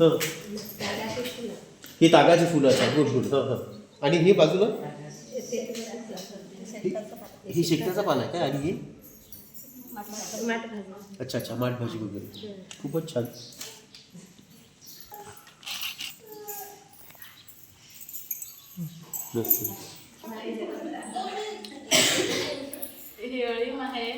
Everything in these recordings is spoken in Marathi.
हां. ही तागाची फुलं असतात गुड गुड. हां हां. आणि हे बाजूला? ही- ही शेकटाचं पान आहे काय? आणि ही? अच्छा अच्छा माठ भाजी वगैरे. खूपच छान. ही अळीम आहे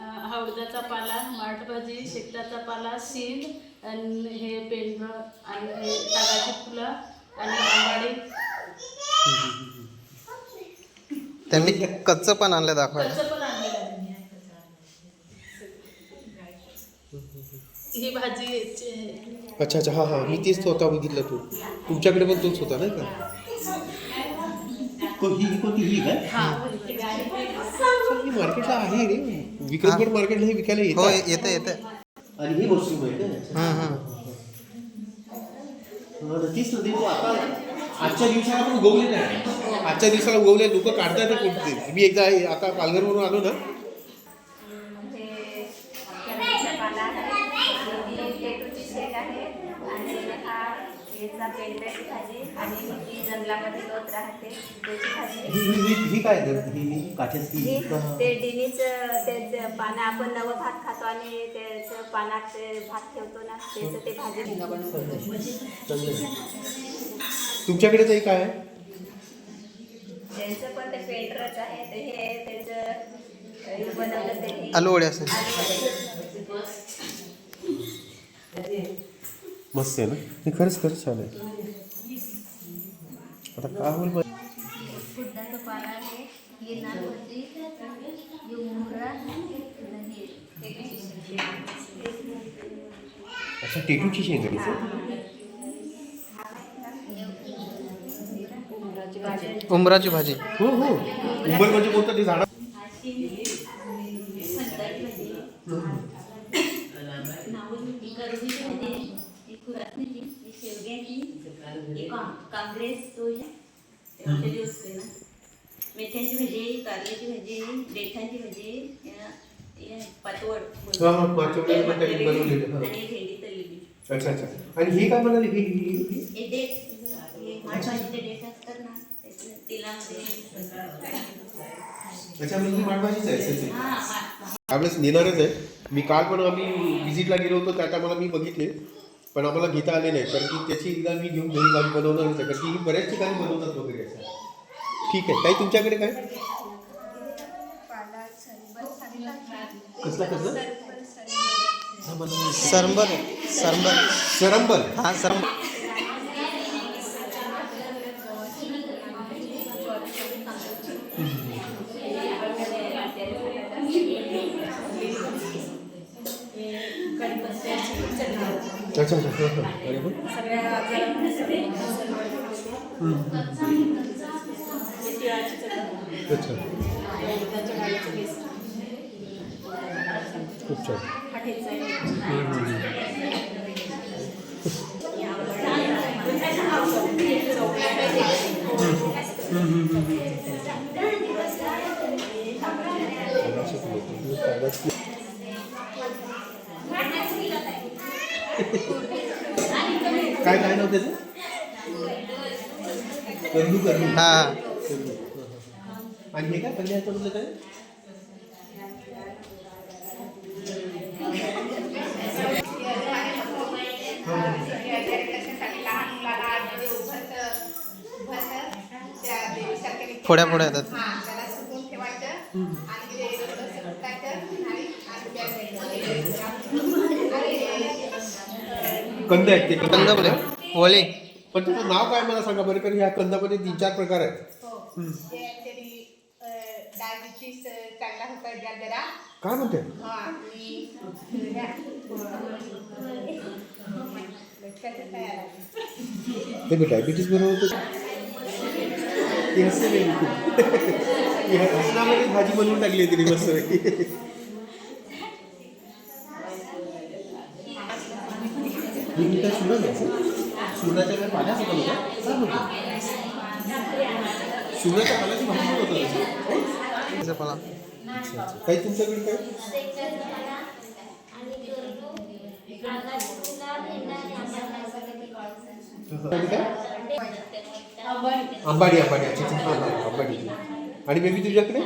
हळदाचा पाला माठभाजी शेकटाचा पाला सीड आणि हे पेंढर आणि हे तागाची फुलं आणि आंबाडी त्यांनी कच्चं पण आणलं दाखवायला. त्याचं पण आणलेलं आहे. ही. अच्छा अच्छा. हां हां. मी तेच स्वतः बघितलं तू. तुमच्याकडे पण तोच होता नाही का? को- ही ही कोणती ही काय? ही मार्केटला आहे रे. विक्रमगड मार्केटला हे विकायला हो येतं येतं येतं आणि हे. हा, तर तीच नदी तो आता आजच्या दिवसाला पण उगवले नाही. आजच्या दिवसाला उगवले लोक काढतात ते कुठते मी एकदा आता पालघरवरून आलो ना. जंगलामध्ये लोत राहते त्याची भाजी. ही ही- ही ही काय आहे? ही ही काठ्याची ही ते डिनीचं त्याचं पानं आपण नवं भात खातो आणि त्याचं पानात ते भात ठेवतो ना त्याचं ते भाजी चांगलं आहे. तुमच्याकडे ते काय आहे? त्यांचं पण ते पेंढरच आहे ते हे त्याचं हे बनवलं ते. आलू वडे असेल मस्त आहे ना? हे खरंच खरंच छान आहे. आता काय होईल आणि हे अच्छा टेटूची शेंगडीचं उमराची भाजी. हो हो. उंबर म्हणजे कोणतं? ते झाड. काँग्रेस तो औषधी असते ना मेथ्यांची भाजी कारल्याची भाजी देठांची भाजी या- या पातवड हा, हा, पातवड पण त्यांनी बनवलेली, हा. आणि भेंडी तळलेली. अच्छा अच्छा. आणि हे काय म्हणाले हे डेट भाजीचे डेट असतात ना त्याचं तेलामध्ये. अच्छा म्हणजे ही माठभाजीच आहे. हा त्यावेळेस नेणारच आहे. मी काल पण आम्ही व्हिजिटला गेलो होतो त्या टायमाला मी बघितले. पण आम्हाला घेता आले नाही कारण की त्याची एकदा मी घेऊन घरी भाजी बनवणारच आहे कारण की बऱ्याच ठिकाणी बनवतात वगैरे असं. ठीक आहे ताई तुमच्याकडे काय? कसला कसला? सरंबर सरंबर. सरंबल हा सरंबर. अच्छा अच्छा हा, हा. अरे वा. अच्छा खूप छान काय काय नाव त्याचं? कंदू कंदू हा. आणि हे काय पहिले ह्याच्यामधलं काय? फोड्या फोड्या येतात. कंद आहेत ते कंद. बोले वळे. पण त्याचं नाव काय मला सांगा बरं कारण ह्या कंदामध्ये तीन चार प्रकार आहेत. डायबिटीस चांगला होता ज्या जरा. काय म्हणते? हा आणि लक्षातच नाही आलं. ते मी डायबिटीज बरोबर होतं. ते हसते नाही हे हसण्यामध्ये भाजी बनवून टाकली आहे तिने मस्त ही काय सुरण आहे सुरणाच्या काय पाण्याचं बनवतं काय म्हणतो सुरणाच्या पाण्याची भाजी बनवतात त्याचा पाला. काही तुमच्याकडे काय? आंबाडी आंबाडी. अच्छा आंबाडी. आणि बेबी तुझ्याकडे?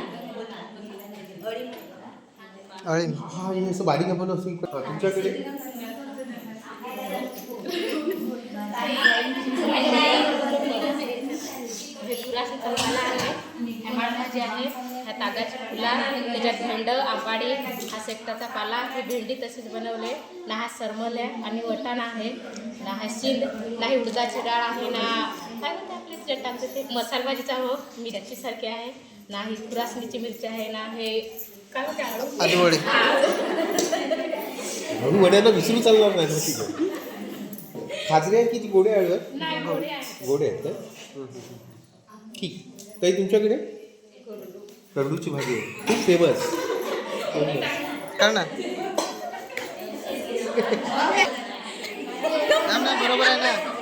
अळी हा असं बारीक आपण असं तुमच्याकडे? हे पुराशी तलवाला आहे हेमाड भाजी आहे ह्या तागाची फुला त्याच्यात भेंड आंबाडी हा शेकटाचा पाला ही भेंडी तशीच बनवले ना हा सरमल्या आणि वटाण आहे ना हा शिंद ना ही उडदाची डाळ आहे ना काय म्हणते आपली जे टाकते ते मसाला भाजीचा हो मिरची सारखी आहे ना ही खुरासणीची मिरची आहे ना हे काय म्हणते आळू विसरू चालणार नाही खाजरे आहेत की ती गोडे आहे नाही गोडी आहे गोडे आहेत का. ठीक. ताई तुमच्याकडे? करडूची भाजी आहे. खूप फेमस ना बरोबर आहे ना?